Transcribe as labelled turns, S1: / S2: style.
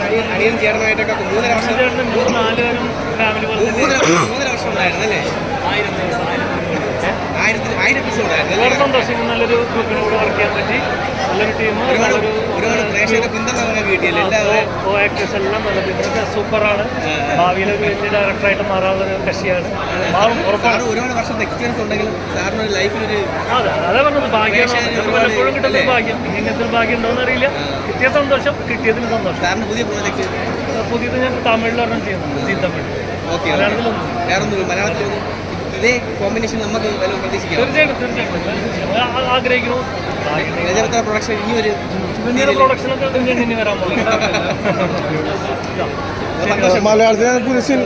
S1: അനിയൻ അനിയൻ ചേർന്നായിട്ടൊക്കെ മൂന്നര വർഷം മൂന്നര വർഷം ഉണ്ടായിരുന്നു അല്ലേ. ആയിരത്തി ആയിരം എപ്പിസോഡ്
S2: ഇന്ന് നല്ലൊരു വർക്ക് ചെയ്യാൻ പറ്റി. നല്ലൊരു ടീം
S1: ഒരുപാട്
S2: നല്ലൊരു ആക്ടേഴ്സ് എല്ലാം നല്ല പിന്നെ സൂപ്പറാണ് ഭാവിയിൽ ഒരു വലിയ ഡയറക്ടറായിട്ട് മാറാനുള്ള ഒരു കക്ഷിയാണ്. മാറും ഉറപ്പാണ്.
S1: സാറ് ഒരുപാട് വർഷത്തെ എക്സ്പീരിയൻസ് ഉണ്ടെങ്കിലും സാറിന് ഒരു ലൈഫിലൊരു
S2: അതെ അതേ പറഞ്ഞത് പലപ്പോഴും കിട്ടുന്ന ഭാഗ്യം. ഇങ്ങനത്തെ ഭാഗ്യം ഉണ്ടോന്ന് അറിയില്ല. കിട്ടിയ സന്തോഷം കിട്ടിയതിന് സന്തോഷം.
S1: സാറിന് പുതിയ പ്രോജക്റ്റ്
S2: പുതിയത് ഞാൻ തമിഴ്. മലയാളത്തിലൊന്നും
S1: മലയാളത്തിലൊന്നും ഇതേ കോമ്പിനേഷൻ നമുക്ക്
S2: തീർച്ചയായിട്ടും തീർച്ചയായിട്ടും. ആഗ്രഹിക്കുന്നു.
S1: പ്രൊഡക്ഷൻ ഈ ഒരു
S3: മലയാളത്തിലെ പുരുഷൻ